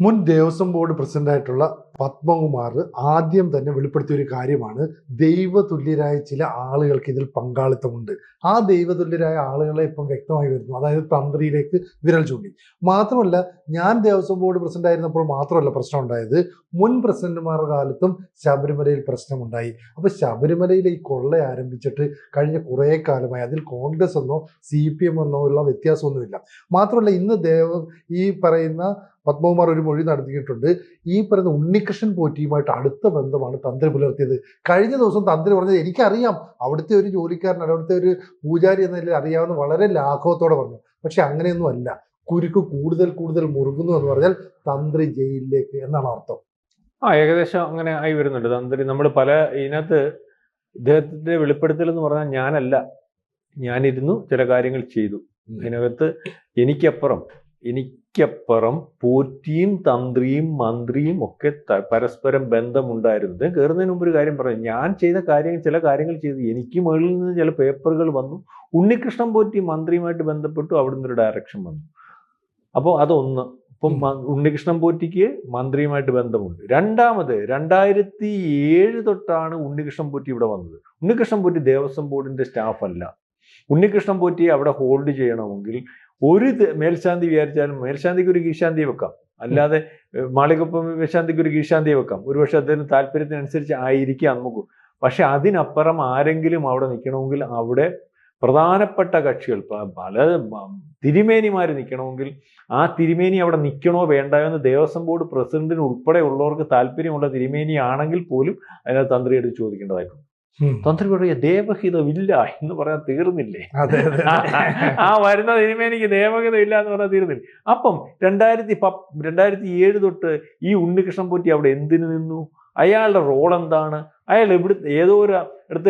മുൻ ദേവസ്വം ബോർഡ് പ്രസിഡന്റായിട്ടുള്ള പത്മകുമാർ ആദ്യം തന്നെ വെളിപ്പെടുത്തിയ ഒരു കാര്യമാണ് ദൈവതുല്യരായ ചില ആളുകൾക്ക് ഇതിൽ പങ്കാളിത്തമുണ്ട്. ആ ദൈവതുല്യരായ ആളുകളെ ഇപ്പം വ്യക്തമായി വരുന്നു. അതായത് തന്ത്രിയിലേക്ക് വിരൽ ചൂണ്ടി. മാത്രമല്ല ഞാൻ ദേവസ്വം ബോർഡ് പ്രസിഡന്റ് ആയിരുന്നപ്പോൾ മാത്രമല്ല പ്രശ്നം ഉണ്ടായത്. മുൻ പ്രസിഡന്റുമാരുടെ കാലത്തും ശബരിമലയിൽ പ്രശ്നമുണ്ടായി. അപ്പൊ ശബരിമലയിൽ ഈ കൊള്ള ആരംഭിച്ചിട്ട് കഴിഞ്ഞ കുറേ കാലമായി അതിൽ കോൺഗ്രസ് എന്നോ സി പി എം എന്നോ ഉള്ള വ്യത്യാസമൊന്നുമില്ല. മാത്രമല്ല ഇന്ന് ദേവ ഈ പറയുന്ന പത്മകുമാർ ഒരു മൊഴി നടത്തിയിട്ടുണ്ട്. ഈ പറയുന്ന ഉണ്ണികൃഷ്ണൻ പോറ്റിയുമായിട്ട് അടുത്ത ബന്ധമാണ് തന്ത്രി പുലർത്തിയത്. കഴിഞ്ഞ ദിവസം തന്ത്രി പറഞ്ഞത് എനിക്കറിയാം. അവിടുത്തെ ഒരു ജോലിക്കാരൻ അവിടുത്തെ ഒരു പൂജാരി എന്ന നിലയിൽ അറിയാവുന്ന വളരെ ലാഘവത്തോടെ പറഞ്ഞു. പക്ഷെ അങ്ങനെയൊന്നും അല്ല. കുരുക്ക് കൂടുതൽ കൂടുതൽ മുറുകുന്നു എന്ന് പറഞ്ഞാൽ തന്ത്രി ജയിലിലേക്ക് എന്നാണ് അർത്ഥം. ആ ഏകദേശം അങ്ങനെ ആയി വരുന്നുണ്ട്. തന്ത്രി നമ്മൾ പല ഇതിനകത്ത് ഇദ്ദേഹത്തിന്റെ വെളിപ്പെടുത്തൽ എന്ന് പറഞ്ഞാൽ ഞാനല്ല. ഞാനിരുന്നു ചില കാര്യങ്ങൾ ചെയ്തു. അതിനകത്ത് എനിക്കപ്പുറം എനിക്കപ്പുറം പോറ്റിയും തന്ത്രിയും മന്ത്രിയും ഒക്കെ പരസ്പരം ബന്ധമുണ്ടായിരുന്നു കയറുന്നതിന് മുമ്പ് ഒരു കാര്യം പറഞ്ഞു ഞാൻ ചെയ്ത കാര്യങ്ങൾ ചില കാര്യങ്ങൾ ചെയ്തു. എനിക്ക് മുകളിൽ നിന്ന് ചില പേപ്പറുകൾ വന്നു. ഉണ്ണികൃഷ്ണൻ പോറ്റി മന്ത്രിയുമായിട്ട് ബന്ധപ്പെട്ടു. അവിടുന്ന് ഒരു ഡയറക്ഷൻ വന്നു. അപ്പോൾ അതൊന്ന്. ഇപ്പം ഉണ്ണികൃഷ്ണൻ പോറ്റിക്ക് മന്ത്രിയുമായിട്ട് ബന്ധമുണ്ട്. രണ്ടാമത് രണ്ടായിരത്തി ഏഴ് തൊട്ടാണ് ഉണ്ണികൃഷ്ണൻ പോറ്റി ഇവിടെ വന്നത്. ഉണ്ണികൃഷ്ണൻ പോറ്റി ദേവസ്വം ബോർഡിന്റെ സ്റ്റാഫ് അല്ല ഉണ്ണികൃഷ്ണൻ പോറ്റി അവിടെ ഹോൾഡ് ചെയ്യണമെങ്കിൽ ഒരു മേൽശാന്തി വിചാരിച്ചാലും മേൽശാന്തിക്ക് ഒരു കീശാന്തി വെക്കാം. അല്ലാതെ മാളികപ്പം മേൽശാന്തിക്ക് ഒരു കീശാന്തി വെക്കാം. ഒരുപക്ഷെ അദ്ദേഹത്തിന് താല്പര്യത്തിനനുസരിച്ച് ആയിരിക്കാം നമുക്ക്. പക്ഷെ അതിനപ്പുറം ആരെങ്കിലും അവിടെ നിൽക്കണമെങ്കിൽ അവിടെ പ്രധാനപ്പെട്ട കക്ഷികൾ പല തിരുമേനിമാർ നിൽക്കണമെങ്കിൽ ആ തിരുമേനി അവിടെ നിൽക്കണോ വേണ്ടയോ എന്ന് ദേവസ്വം ബോർഡ് പ്രസിഡന്റിന് ഉൾപ്പെടെ ഉള്ളവർക്ക് താല്പര്യമുള്ള തിരുമേനി ആണെങ്കിൽ പോലും അതിനകത്ത് തന്ത്രിയോട് ചോദിക്കേണ്ടതായിട്ടുണ്ട്. തന്ത്രി പറയുക ദേവഹിതമില്ല എന്ന് പറയാൻ തീർന്നില്ലേ? ആ വരുന്ന ഇനിമേ എനിക്ക് ഇല്ല എന്ന് പറഞ്ഞാൽ തീർന്നില്ല? അപ്പം രണ്ടായിരത്തി പ രണ്ടായിരത്തി ഏഴ് തൊട്ട് ഈ ഉണ്ണികൃഷ്ണൻ പോറ്റി അവിടെ എന്തിനു നിന്നു? അയാളുടെ റോൾ എന്താണ്? അയാൾ എവിടെ ഏതോ ഒരു അടുത്ത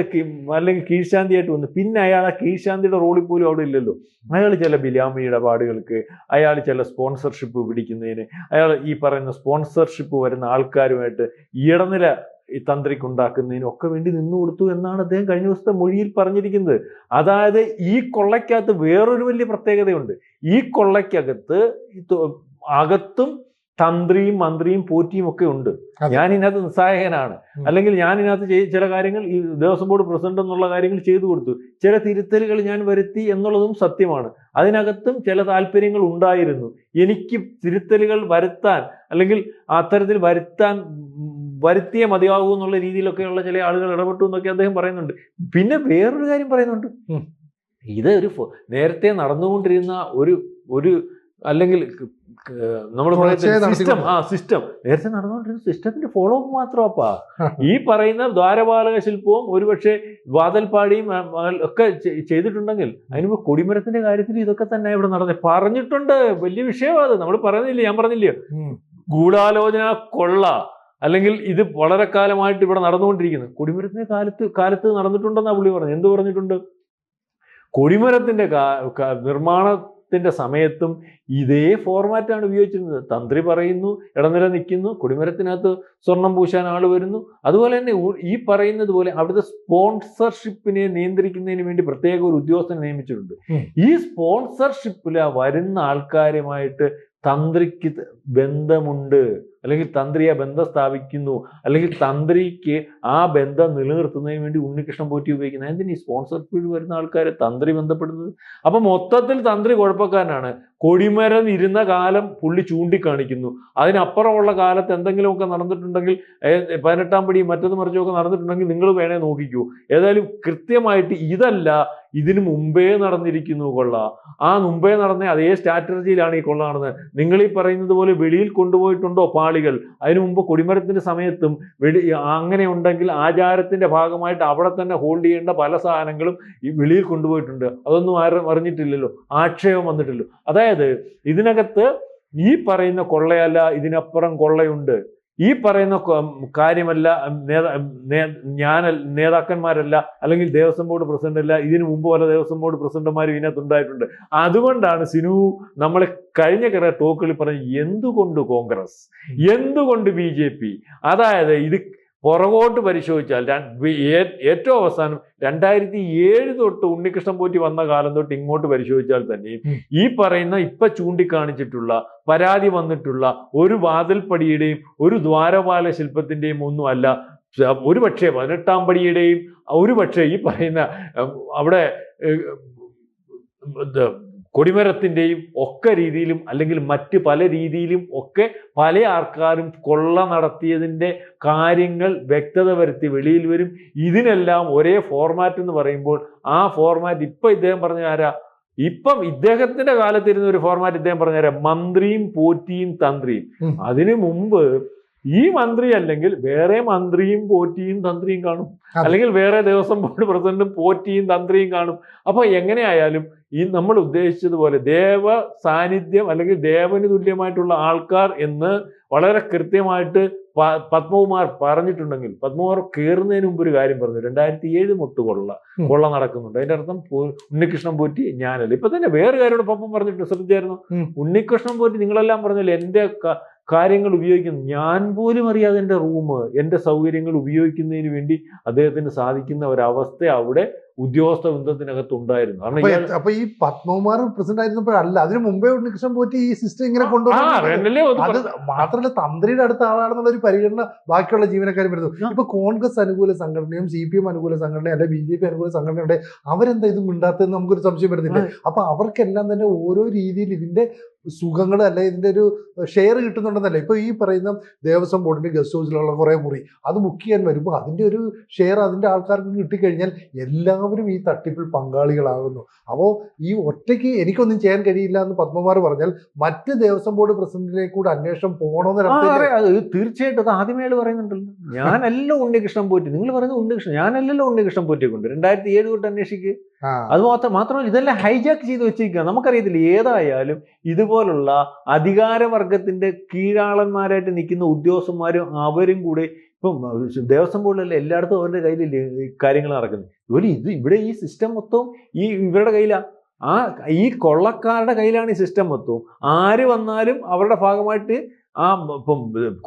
അല്ലെങ്കിൽ കീഴ്ശാന്തിയായിട്ട് വന്നു. പിന്നെ അയാൾ ആ കീഴ്ശാന്തിയുടെ റോളിൽ പോലും അവിടെ ഇല്ലല്ലോ. അയാൾ ചില ബിലാമി ഇടപാടുകൾക്ക് അയാൾ ചില സ്പോൺസർഷിപ്പ് പിടിക്കുന്നതിന് അയാൾ ഈ പറയുന്ന സ്പോൺസർഷിപ്പ് വരുന്ന ആൾക്കാരുമായിട്ട് ഇടനില ഈ തന്ത്രിക്ക് ഉണ്ടാക്കുന്നതിനും ഒക്കെ വേണ്ടി നിന്നു കൊടുത്തു എന്നാണ് അദ്ദേഹം കഴിഞ്ഞ ദിവസത്തെ മൊഴിയിൽ പറഞ്ഞിരിക്കുന്നത്. അതായത് ഈ കൊള്ളയ്ക്കകത്ത് വേറൊരു വലിയ പ്രത്യേകതയുണ്ട്. ഈ കൊള്ളയ്ക്കകത്ത് അകത്തും തന്ത്രിയും മന്ത്രിയും പോറ്റിയും ഒക്കെ ഉണ്ട്. ഞാൻ ഇതിനകത്ത് നിസ്സഹായകനാണ്. അല്ലെങ്കിൽ ഞാൻ ഇതിനകത്ത് ചില കാര്യങ്ങൾ ഈ ദേവസ്വം ബോർഡ് പ്രസിഡന്റ് എന്നുള്ള കാര്യങ്ങൾ ചെയ്തു കൊടുത്തു. ചില തിരുത്തലുകൾ ഞാൻ വരുത്തി എന്നുള്ളതും സത്യമാണ്. അതിനകത്തും ചില താല്പര്യങ്ങൾ ഉണ്ടായിരുന്നു. എനിക്ക് തിരുത്തലുകൾ വരുത്താൻ അല്ലെങ്കിൽ അത്തരത്തിൽ വരുത്താൻ വരുത്തിയേ മതിയാകൂ എന്നുള്ള രീതിയിലൊക്കെയുള്ള ചില ആളുകൾ ഇടപെട്ടു എന്നൊക്കെ അദ്ദേഹം പറയുന്നുണ്ട്. പിന്നെ വേറൊരു കാര്യം പറയുന്നുണ്ട്. ഇത് ഒരു നേരത്തെ നടന്നുകൊണ്ടിരുന്ന ഒരു ഒരു അല്ലെങ്കിൽ നമ്മൾ സിസ്റ്റം ആ സിസ്റ്റം നേരത്തെ നടന്നുകൊണ്ടിരുന്ന സിസ്റ്റത്തിന്റെ ഫോളോ അപ്പ് മാത്രമാപ്പാ. ഈ പറയുന്ന ദ്വാരപാലക ശില്പവും ഒരുപക്ഷെ വാതൽപ്പാടിയും ഒക്കെ ചെയ്തിട്ടുണ്ടെങ്കിൽ അതിന് കൊടിമരത്തിന്റെ കാര്യത്തിൽ ഇതൊക്കെ തന്നെ ഇവിടെ നടന്നത് പറഞ്ഞിട്ടുണ്ട്. വലിയ വിഷയമാണ് അത്. നമ്മൾ പറയുന്നില്ലേ ഞാൻ പറഞ്ഞില്ല? ഗൂഢാലോചന കൊള്ള. അല്ലെങ്കിൽ ഇത് വളരെ കാലമായിട്ട് ഇവിടെ നടന്നുകൊണ്ടിരിക്കുന്നത് കൊടിമരത്തിന്റെ കാലത്ത് കാലത്ത് നടന്നിട്ടുണ്ടെന്നാ പുള്ളി പറഞ്ഞു എന്ത് പറഞ്ഞിട്ടുണ്ട്? കൊടിമരത്തിന്റെ നിർമ്മാണത്തിന്റെ സമയത്തും ഇതേ ഫോർമാറ്റാണ് ഉപയോഗിച്ചിരുന്നത്. തന്ത്രി പറയുന്നു ഇടനില നിൽക്കുന്നു കൊടിമരത്തിനകത്ത് സ്വർണം പൂശാൻ ആൾ വരുന്നു. അതുപോലെ തന്നെ ഈ പറയുന്നത് പോലെ അവിടുത്തെ സ്പോൺസർഷിപ്പിനെ നിയന്ത്രിക്കുന്നതിന് വേണ്ടി പ്രത്യേക ഒരു ഉദ്യോഗസ്ഥനെ നിയമിച്ചിട്ടുണ്ട്. ഈ സ്പോൺസർഷിപ്പിൽ വരുന്ന ആൾക്കാരുമായിട്ട് തന്ത്രിക്ക് ബന്ധമുണ്ട്. അല്ലെങ്കിൽ തന്ത്രി ആ ബന്ധം സ്ഥാപിക്കുന്നു അല്ലെങ്കിൽ തന്ത്രിക്ക് ആ ബന്ധം നിലനിർത്തുന്നതിന് വേണ്ടി ഉണ്ണികൃഷ്ണൻ പോറ്റി ഉപയോഗിക്കുന്നത്. എന്തിന് ഈ സ്പോൺസർഷിപ്പിൽ വരുന്ന ആൾക്കാരെ തന്ത്രി ബന്ധപ്പെടുന്നത്? അപ്പൊ മൊത്തത്തിൽ തന്ത്രി കുഴപ്പക്കാരനാണ്. കൊടിമരം ഇരുന്ന കാലം പുള്ളി ചൂണ്ടിക്കാണിക്കുന്നു. അതിനപ്പുറമുള്ള കാലത്ത് എന്തെങ്കിലുമൊക്കെ നടന്നിട്ടുണ്ടെങ്കിൽ പതിനെട്ടാം പടി മറ്റത് മറിച്ചൊക്കെ നടന്നിട്ടുണ്ടെങ്കിൽ നിങ്ങൾ വേണേ നോക്കിക്കൂ. ഏതായാലും കൃത്യമായിട്ട് ഇതല്ല ഇതിനു മുമ്പേ നടന്നിരിക്കുന്നു കൊള്ള. ആ മുമ്പേ നടന്ന അതേ സ്ട്രാറ്റജിയിലാണ് ഈ കൊള്ള നടന്നത്. നിങ്ങൾ ഈ പറയുന്നത് പോലെ വെളിയിൽ കൊണ്ടുപോയിട്ടുണ്ടോ പാളികൾ അതിനു മുമ്പ് കൊടിമരത്തിന്റെ സമയത്തും വെളി അങ്ങനെ ഉണ്ടെങ്കിൽ ആചാരത്തിന്റെ ഭാഗമായിട്ട് അവിടെ തന്നെ ഹോൾഡ് ചെയ്യേണ്ട പല സാധനങ്ങളും ഈ വെളിയിൽ കൊണ്ടുപോയിട്ടുണ്ട്. അതൊന്നും ആരും അറിഞ്ഞിട്ടില്ലല്ലോ. ആക്ഷേപം വന്നിട്ടില്ലല്ലോ അതായത് ഇതിനകത്ത് ഈ പറയുന്ന കൊള്ളയല്ല ഇതിനപ്പുറം കൊള്ളയുണ്ട്. ഈ പറയുന്ന കാര്യമല്ല ഞാൻ നേതാക്കന്മാരല്ല അല്ലെങ്കിൽ ദേവസ്വം ബോർഡ് പ്രസിഡന്റ് അല്ല ഇതിനു മുമ്പ് പല ദേവസ്വം ബോർഡ് പ്രസിഡന്റുമാരും ഇതിനകത്ത് ഉണ്ടായിട്ടുണ്ട്. അതുകൊണ്ടാണ് സിനു നമ്മളെ കഴിഞ്ഞ കിട ടോക്കുകളിൽ പറഞ്ഞ എന്തുകൊണ്ട് കോൺഗ്രസ്? എന്തുകൊണ്ട് ബി ജെ പി? അതായത് ഇത് പുറകോട്ട് പരിശോധിച്ചാൽ ഏറ്റവും അവസാനം രണ്ടായിരത്തി ഏഴ് തൊട്ട് ഉണ്ണികൃഷ്ണൻ പോറ്റി വന്ന കാലം തൊട്ട് ഇങ്ങോട്ട് പരിശോധിച്ചാൽ തന്നെയും ഈ പറയുന്ന ഇപ്പൊ ചൂണ്ടിക്കാണിച്ചിട്ടുള്ള പരാതി വന്നിട്ടുള്ള ഒരു വാതിൽപ്പടിയുടെയും ഒരു ദ്വാരപാല ശില്പത്തിന്റെയും ഒന്നും അല്ല. ഒരു പക്ഷേ പതിനെട്ടാം പടിയുടെയും ഒരു പക്ഷേ ഈ പറയുന്ന അവിടെ കൊടിമരത്തിന്റെയും ഒക്കെ രീതിയിലും അല്ലെങ്കിൽ മറ്റ് പല രീതിയിലും ഒക്കെ പല ആൾക്കാരും കൊള്ള നടത്തിയതിന്റെ കാര്യങ്ങൾ വ്യക്തത വരുത്തി വെളിയിൽ വരും. ഇതിനെല്ലാം ഒരേ ഫോർമാറ്റ് എന്ന് പറയുമ്പോൾ ആ ഫോർമാറ്റ് ഇപ്പം ഇദ്ദേഹം പറഞ്ഞ ആരാ? ഇപ്പം ഇദ്ദേഹത്തിന്റെ കാലത്തിരുന്ന ഒരു ഫോർമാറ്റ് ഇദ്ദേഹം പറഞ്ഞ മന്ത്രിയും പോറ്റിയും തന്ത്രിയും. അതിനു മുമ്പ് ഈ മന്ത്രി അല്ലെങ്കിൽ വേറെ മന്ത്രിയും പോറ്റിയും തന്ത്രിയും കാണും. അല്ലെങ്കിൽ വേറെ ദേവസ്വം ബോർഡ് പ്രസിഡന്റും പോറ്റിയും തന്ത്രിയും കാണും. അപ്പൊ എങ്ങനെയായാലും ഈ നമ്മൾ ഉദ്ദേശിച്ചതുപോലെ ദേവ സാന്നിധ്യം അല്ലെങ്കിൽ ദേവന് തുല്യമായിട്ടുള്ള ആൾക്കാർ എന്ന് വളരെ കൃത്യമായിട്ട് പത്മകുമാർ പറഞ്ഞിട്ടുണ്ടെങ്കിൽ പത്മകുമാർ കയറുന്നതിന് മുമ്പ് ഒരു കാര്യം പറഞ്ഞു. രണ്ടായിരത്തി ഏഴ് മുട്ട് കൊള്ള കൊള്ള നടക്കുന്നുണ്ട്. അതിന്റെ അർത്ഥം ഉണ്ണികൃഷ്ണൻ പോറ്റി ഞാനല്ല. ഇപ്പൊ തന്നെ വേറെ കാര്യമോട് പപ്പം പറഞ്ഞിട്ട് ശ്രദ്ധിച്ചായിരുന്നു? ഉണ്ണികൃഷ്ണൻ പോറ്റി നിങ്ങളെല്ലാം പറഞ്ഞല്ലോ? എന്റെ കാര്യങ്ങൾ ഉപയോഗിക്കുന്നു. ഞാൻ പോലും അറിയാതെ എന്റെ റൂം എന്റെ സൗകര്യങ്ങൾ ഉപയോഗിക്കുന്നതിന് വേണ്ടി അദ്ദേഹത്തിന് സാധിക്കുന്ന ഒരവസ്ഥ അവിടെ ഉദ്യോഗസ്ഥ ബന്ധത്തിനകത്ത് ഉണ്ടായിരുന്നു. കാരണം അപ്പൊ ഈ പത്മകുമാർ പ്രസിഡന്റ് ആയിരുന്നപ്പോഴല്ല അതിന് മുമ്പേ ഉണ്ണികൃഷ്ണൻ പോറ്റി ഈ സിസ്റ്റം ഇങ്ങനെ കൊണ്ടുവന്നു മാത്രമല്ല തന്ത്രിയുടെ അടുത്ത ആളാണെന്നുള്ള ഒരു പരിഗണന ബാക്കിയുള്ള ജീവനക്കാരും വരുന്നു. ഇപ്പൊ കോൺഗ്രസ് അനുകൂല സംഘടനയും സി പി എം അനുകൂല സംഘടനയും അല്ലെ ബി ജെ പി അനുകൂല സംഘടനയുടെ അവരെന്താ ഇത് മിണ്ടാത്തതെന്ന് നമുക്കൊരു സംശയം വരുന്നില്ല? അപ്പൊ അവർക്കെല്ലാം തന്നെ ഓരോ രീതിയിൽ ഇതിന്റെ സുഖങ്ങൾ അല്ലെ ഇതിന്റെ ഒരു ഷെയർ കിട്ടുന്നുണ്ടെന്നല്ലേ? ഇപ്പൊ ഈ പറയുന്ന ദേവസ്വം ബോർഡിന്റെ ഗസ്റ്റ് ഹൗസിലുള്ള കുറെ മുറി അത് ബുക്ക് ചെയ്യാൻ വരുമ്പോൾ അതിന്റെ ഒരു ഷെയർ അതിന്റെ ആൾക്കാർക്ക് കിട്ടിക്കഴിഞ്ഞാൽ എല്ലാവരും ഈ തട്ടിപ്പിൽ പങ്കാളികളാകുന്നു. അപ്പോൾ ഈ ഒറ്റയ്ക്ക് എനിക്കൊന്നും ചെയ്യാൻ കഴിയില്ല എന്ന് പത്മമാർ പറഞ്ഞാൽ മറ്റ് ദേവസ്വം ബോർഡ് പ്രസിഡന്റിലേക്ക് കൂടെ അന്വേഷണം പോകണമെന്ന് തീർച്ചയായിട്ടും അത് ആദ്യമേ പറയുന്നുണ്ടല്ലോ. ഞാനല്ല ഉണ്ണികൃഷ്ണൻ പോറ്റി. നിങ്ങൾ പറയുന്നത് ഉണ്ണികൃഷ്ണൻ. ഞാനല്ലല്ലോ ഉണ്ണികൃഷ്ണൻ പോറ്റിയെ കൊണ്ട് രണ്ടായിരത്തി ഏഴ് തൊട്ട് അന്വേഷിക്കുക അത് മാത്രം മാത്രമല്ല ഇതെല്ലാം ഹൈജാക്ക് ചെയ്ത് വെച്ചിരിക്കുക നമുക്കറിയത്തില്ല ഏതായാലും ഇതുപോലുള്ള അധികാരവർഗത്തിന്റെ കീഴാളന്മാരായിട്ട് നിൽക്കുന്ന ഉദ്യോഗസ്ഥന്മാരും അവരും കൂടെ ഇപ്പം ദേവസ്വം ബോർഡിലല്ല എല്ലായിടത്തും അവരുടെ കയ്യിൽ കാര്യങ്ങൾ നടക്കുന്നത്. ഇതുപോലെ ഇത് ഇവിടെ ഈ സിസ്റ്റം മൊത്തവും ഈ ഇവരുടെ കയ്യിലാ. ആ ഈ കൊള്ളക്കാരുടെ കയ്യിലാണ് ഈ സിസ്റ്റം മൊത്തവും. ആര് വന്നാലും അവരുടെ ഭാഗമായിട്ട് ആ ഇപ്പം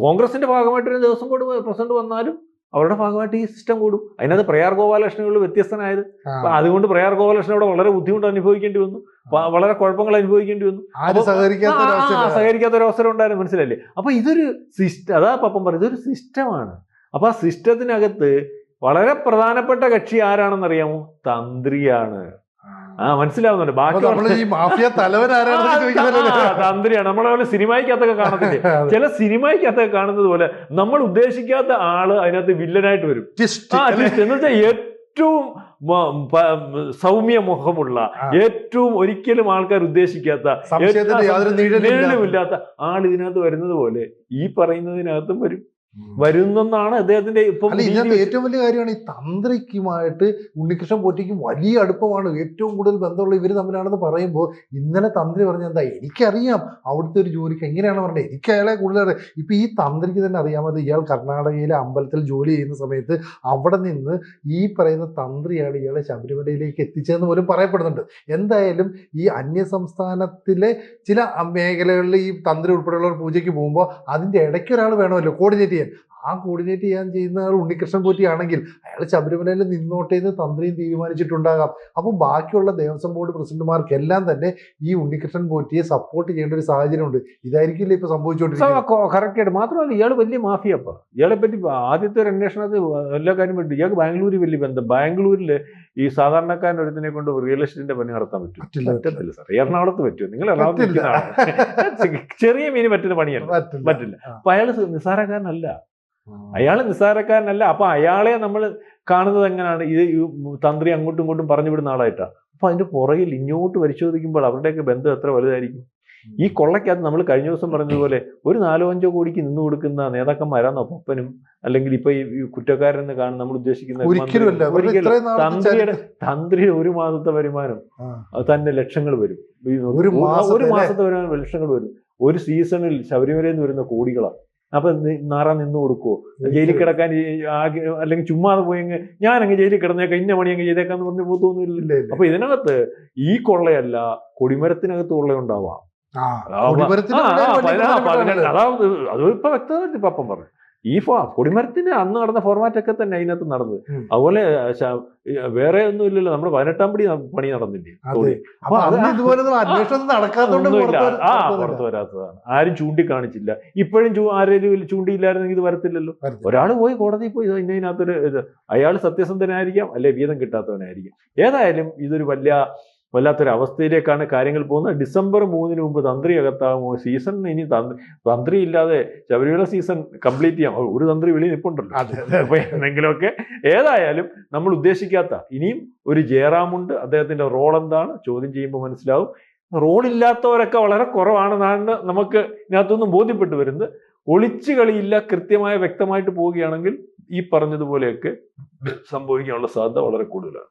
കോൺഗ്രസിന്റെ ഭാഗമായിട്ട് ഒരു ദിവസം ബോർഡ് പ്രസിഡന്റ് വന്നാലും അവരുടെ ഭാഗമായിട്ട് ഈ സിസ്റ്റം കൂടും. അതിനകത്ത് പ്രയാർ ഗോപാലകൃഷ്ണനുള്ള വ്യത്യസ്തനായത്. അതുകൊണ്ട് പ്രയാർ ഗോപാലകൃഷ്ണൻ അവിടെ വളരെ ബുദ്ധിമുട്ട് അനുഭവിക്കേണ്ടി വന്നു. വളരെ കുഴപ്പങ്ങൾ അനുഭവിക്കേണ്ടി വന്നു. സഹകരിക്കാത്ത ഒരു അവസരം ഉണ്ടായിരുന്നു? മനസ്സിലല്ലേ അപ്പൊ ഇതൊരു സിസ്റ്റം അതാ പപ്പം പറയും ഇതൊരു സിസ്റ്റമാണ്. അപ്പൊ ആ സിസ്റ്റത്തിനകത്ത് വളരെ പ്രധാനപ്പെട്ട കക്ഷി ആരാണെന്നറിയാമോ? തന്ത്രിയാണ്. ആ മനസ്സിലാവുന്നുണ്ട്. ബാക്കി മാഫിയ തലവൻ തന്ത്രിയാണ്. നമ്മളെ പോലെ സിനിമയ്ക്കകത്തൊക്കെ കാണത്തില്ലേ? ചില സിനിമയ്ക്കകത്തൊക്കെ കാണുന്നത് പോലെ നമ്മൾ ഉദ്ദേശിക്കാത്ത ആൾ അതിനകത്ത് വില്ലനായിട്ട് വരും. എന്ന് വെച്ചാൽ ഏറ്റവും സൗമ്യ മുഖമുള്ള ഏറ്റവും ഒരിക്കലും ആൾക്കാർ ഉദ്ദേശിക്കാത്ത. നീളമില്ലാത്ത ആൾ ഇതിനകത്ത് വരുന്നത് പോലെ ഈ പറയുന്നതിനകത്തും വരും. വരുന്നെന്നാണ് അദ്ദേഹത്തിന്റെ ഇപ്പം ഇതിനകത്ത് ഏറ്റവും വലിയ കാര്യമാണ് ഈ തന്ത്രിക്കുമായിട്ട് ഉണ്ണികൃഷ്ണൻ പോറ്റിക്കും വലിയ അടുപ്പമാണ്. ഏറ്റവും കൂടുതൽ ബന്ധമുള്ള ഇവർ തമ്മിലാണെന്ന് പറയുമ്പോൾ ഇന്നലെ തന്ത്രി പറഞ്ഞ എന്താ എനിക്കറിയാം അവിടുത്തെ ഒരു ജോലിക്ക് എങ്ങനെയാണ് പറഞ്ഞത്. എനിക്ക് അയാളെ കൂടുതലാണ് ഇപ്പൊ ഈ തന്ത്രിക്ക് തന്നെ അറിയാമത് ഇയാൾ കർണാടകയിലെ അമ്പലത്തിൽ ജോലി ചെയ്യുന്ന സമയത്ത് അവിടെ നിന്ന് ഈ പറയുന്ന തന്ത്രിയാണ് ഇയാളെ ശബരിമലയിലേക്ക് എത്തിച്ചതെന്ന് പോലും പറയപ്പെടുന്നുണ്ട്. എന്തായാലും ഈ അന്യ സംസ്ഥാനത്തിലെ ചില മേഖലകളിൽ ഈ തന്ത്രി ഉൾപ്പെടെയുള്ളവർ പൂജയ്ക്ക് പോകുമ്പോൾ അതിന്റെ ഇടയ്ക്ക് ഒരാൾ വേണമല്ലോ കോർഡിനേറ്റ് ചെയ്യാൻ ആ കോർഡിനേറ്റ് ചെയ്യാൻ ചെയ്യുന്ന ആൾ ഉണ്ണികൃഷ്ണൻ പോറ്റിയാണെങ്കിൽ അയാൾ ശബരിമലയിൽ നിന്നോട്ടെ എന്ന് തന്ത്രിയും തീരുമാനിച്ചിട്ടുണ്ടാകാം. അപ്പോൾ ബാക്കിയുള്ള ദേവസ്വം ബോർഡ് പ്രസിഡന്റുമാർക്കെല്ലാം തന്നെ ഈ ഉണ്ണികൃഷ്ണൻ പോറ്റിയെ സപ്പോർട്ട് ചെയ്യേണ്ട ഒരു സാഹചര്യമുണ്ട്. ഇതായിരിക്കില്ല ഇപ്പൊ സംഭവിച്ചുകൊണ്ടിരിക്കുന്നത്? മാത്രമല്ല ഇയാൾ വലിയ മാഫിയ മാഫിയപ്പ ഇയാളെ പറ്റി ആദ്യത്തെ ഒരു അന്വേഷണത്തിൽ എല്ലാ കാര്യം പറ്റി ഇയാൾക്ക് ബാംഗ്ലൂരിൽ വലിയ ബന്ധം. ബാംഗ്ലൂരിൽ ഈ സാധാരണക്കാരൻ ഒരുത്തിനെ കൊണ്ട് റിയൽ എസ്റ്റേറ്റിന്റെ പണി നടത്താൻ പറ്റും. പറ്റത്തില്ല സാർ എറണാകുളത്ത് പറ്റും നിങ്ങൾ എറണാകുളത്ത്. ചെറിയ മീന് പറ്റുന്ന പണിയല്ല. പറ്റില്ല. അപ്പൊ അയാൾ നിസ്സാരക്കാരനല്ല. അയാൾ നിസ്സാരക്കാരനല്ല. അപ്പൊ അയാളെ നമ്മൾ കാണുന്നത് എങ്ങനെയാണ്? ഇത് ഈ തന്ത്രി അങ്ങോട്ടും ഇങ്ങോട്ടും പറഞ്ഞു വിടുന്ന ആളായിട്ടാണ് അപ്പൊ അതിന്റെ പുറകിൽ ഇങ്ങോട്ട് പരിശോധിക്കുമ്പോൾ അവരുടെയൊക്കെ ബന്ധം എത്ര വലുതായിരിക്കും? ഈ കൊള്ളക്കകത്ത് നമ്മൾ കഴിഞ്ഞ ദിവസം പറഞ്ഞതുപോലെ ഒരു നാലോ അഞ്ചോ കോടിക്ക് നിന്ന് കൊടുക്കുന്ന നേതാക്കന്മാരാണോ പപ്പനും അല്ലെങ്കിൽ ഇപ്പൊ ഈ കുറ്റക്കാരെന്ന് കാണുന്ന നമ്മൾ ഉദ്ദേശിക്കുന്ന തന്ത്രിയുടെ തന്ത്രിയുടെ ഒരു മാസത്തെ വരുമാനം തന്നെ ലക്ഷങ്ങൾ വരും. ഒരു മാസത്തെ വരുമാനം ലക്ഷങ്ങൾ വരും. ഒരു സീസണിൽ ശബരിമലയിൽ നിന്ന് വരുന്ന കോടികളാണ് അപ്പൊ നാറ നാറാൻ നിന്ന് കൊടുക്കുവോ? ജയിലിൽ കിടക്കാൻ അല്ലെങ്കിൽ ചുമ്മാതെ പോയെങ്കിൽ ഞാൻ അങ്ങ് ജയിലിൽ കിടന്നേക്കാം ഇന്ന പണി അങ്ങ് ചെയ്തേക്കാന്ന് പറഞ്ഞ് പോത്തൊന്നുമില്ല. അപ്പൊ ഇതിനകത്ത് ഈ കൊള്ളയല്ല കൊടിമരത്തിനകത്ത് കൊള്ളയുണ്ടാവാം. അതാ അത് ഇപ്പൊ വ്യക്തമായിട്ട് പപ്പം പറഞ്ഞു. ഈ ഫോ കൊടിമരത്തിന് അന്ന് നടന്ന ഫോർമാറ്റ് ഒക്കെ തന്നെ അതിനകത്ത് നടന്നത്. അതുപോലെ വേറെ ഒന്നും ഇല്ലല്ലോ. നമ്മുടെ പതിനെട്ടാം പടി പണി നടന്നില്ലേ? അപ്പൊ ഇതുപോലെ ആ പുറത്ത് വരാത്തതാണ്. ആരും ചൂണ്ടിക്കാണിച്ചില്ല. ഇപ്പോഴും ആരെങ്കിലും ചൂണ്ടിയില്ലായിരുന്നെങ്കിൽ ഇത് വരത്തില്ലല്ലോ. വരത്തില്ല. ഒരാൾ പോയി കോടതിയിൽ പോയി ഇന്നതിനകത്തൊരു അയാൾ സത്യസന്ധനായിരിക്കാം അല്ലെ വീതം കിട്ടാത്തവനായിരിക്കാം. ഏതായാലും ഇതൊരു വലിയ വല്ലാത്തൊരു അവസ്ഥയിലേക്കാണ് കാര്യങ്ങൾ പോകുന്നത്. ഡിസംബർ മൂന്നിന് മുമ്പ് തന്ത്രി അകത്താകുമോ സീസൺ ഇനി തന്ത്രി ഇല്ലാതെ ശബരിമല സീസൺ കംപ്ലീറ്റ് ചെയ്യാം. ഒരു തന്ത്രി വെളി നിൽപ്പുണ്ടല്ലോ. അതെ അതെ. അപ്പൊ എന്തെങ്കിലുമൊക്കെ ഏതായാലും നമ്മൾ ഉദ്ദേശിക്കാത്ത ഇനിയും ഒരു ജയറാമുണ്ട്. അദ്ദേഹത്തിന്റെ റോൾ എന്താണ്? ചോദ്യം ചെയ്യുമ്പോൾ മനസ്സിലാവും. റോളില്ലാത്തവരൊക്കെ വളരെ കുറവാണെന്നാണ് നമുക്ക് ഇതിനകത്തൊന്നും ബോധ്യപ്പെട്ടു വരുന്നത്. ഒളിച്ചു കളിയില്ല കൃത്യമായ വ്യക്തമായിട്ട് പോവുകയാണെങ്കിൽ ഈ പറഞ്ഞതുപോലെയൊക്കെ സംഭവിക്കാനുള്ള സാധ്യത വളരെ കൂടുതലാണ്.